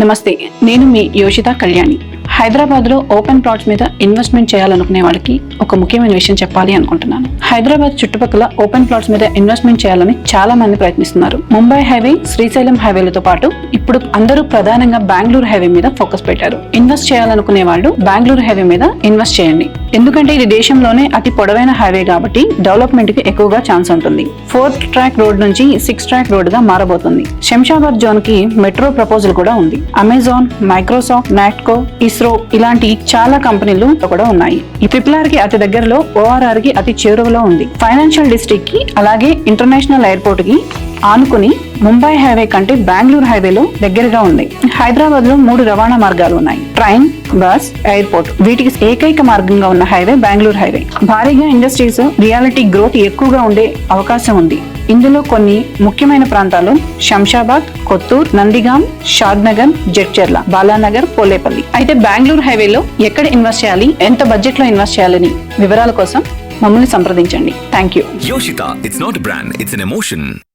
నమస్తే నేను మీ యోషిత కళ్యాణి. హైదరాబాద్లో ఓపెన్ ప్లాట్స్ మీద ఇన్వెస్ట్మెంట్ చేయాలనుకునే వాళ్ళకి ఒక ముఖ్యమైన విషయం చెప్పాలి అనుకుంటున్నాను. హైదరాబాద్ చుట్టుపక్కల ఓపెన్ ప్లాట్స్ మీద ఇన్వెస్ట్మెంట్ చేయాలని చాలా మంది ప్రయత్నిస్తున్నారు. ముంబై హైవే శ్రీశైలం హైవేలతో పాటు ఇప్పుడు అందరూ ప్రధానంగా బెంగళూరు హైవే మీద ఫోకస్ పెట్టారు. ఇన్వెస్ట్ చేయాలనుకునే వాళ్ళు బెంగళూరు హైవే మీద ఇన్వెస్ట్ చేయండి. ఎందుకంటే ఇది దేశంలోనే అతి పొడవైన హైవే కాబట్టి డెవలప్మెంట్కి ఎక్కువగా ఛాన్స్ ఉంటుంది. ఫోర్త్ ట్రాక్ రోడ్ నుంచి సిక్స్ ట్రాక్ రోడ్గా మారబోతుంది. శంషాబాద్ జోన్కి మెట్రో ప్రపోజల్ కూడా ఉంది. అమెజాన్ మైక్రోసాఫ్ట్ నాట్కో ఇస్రో ఇలాంటి చాలా కంపెనీలు కూడా ఉన్నాయి. ఈ పిప్లార్కి అతి దగ్గరలో ఓఆర్ఆర్కి అతి చేరువలో ఉంది. ఫైనాన్షియల్ డిస్ట్రిక్ట్కి అలాగే ఇంటర్నేషనల్ ఎయిర్పోర్ట్కి ఆనుకుని ముంబై హైవే కంటే బెంగళూరు హైవేలో దగ్గరగా ఉంది. హైదరాబాద్లో మూడు రవాణా మార్గాలు ఉన్నాయి. Train bus airport. వీటికి ఏకైక మార్గంగా ఉన్న హైవే బెంగళూరు హైవే. భారీగా ఇండస్ట్రీస్ రియాలిటీ గ్రోత్ ఎక్కువగా ఉండే అవకాశం ఉంది. ఇందులో కొన్ని ముఖ్యమైన ప్రాంతాలు శంషాబాద్ కొత్తూర్ నందిగాం షాద్నగర్ జడ్చర్ల బాలానగర్ పోలేపల్లి. అయితే బెంగళూరు హైవేలో ఎక్కడ ఇన్వెస్ట్ చేయాలి ఎంత బడ్జెట్లో ఇన్వెస్ట్ చేయాలని వివరాల కోసం మమ్మల్ని సంప్రదించండి. Thank you. Yoshita, it's.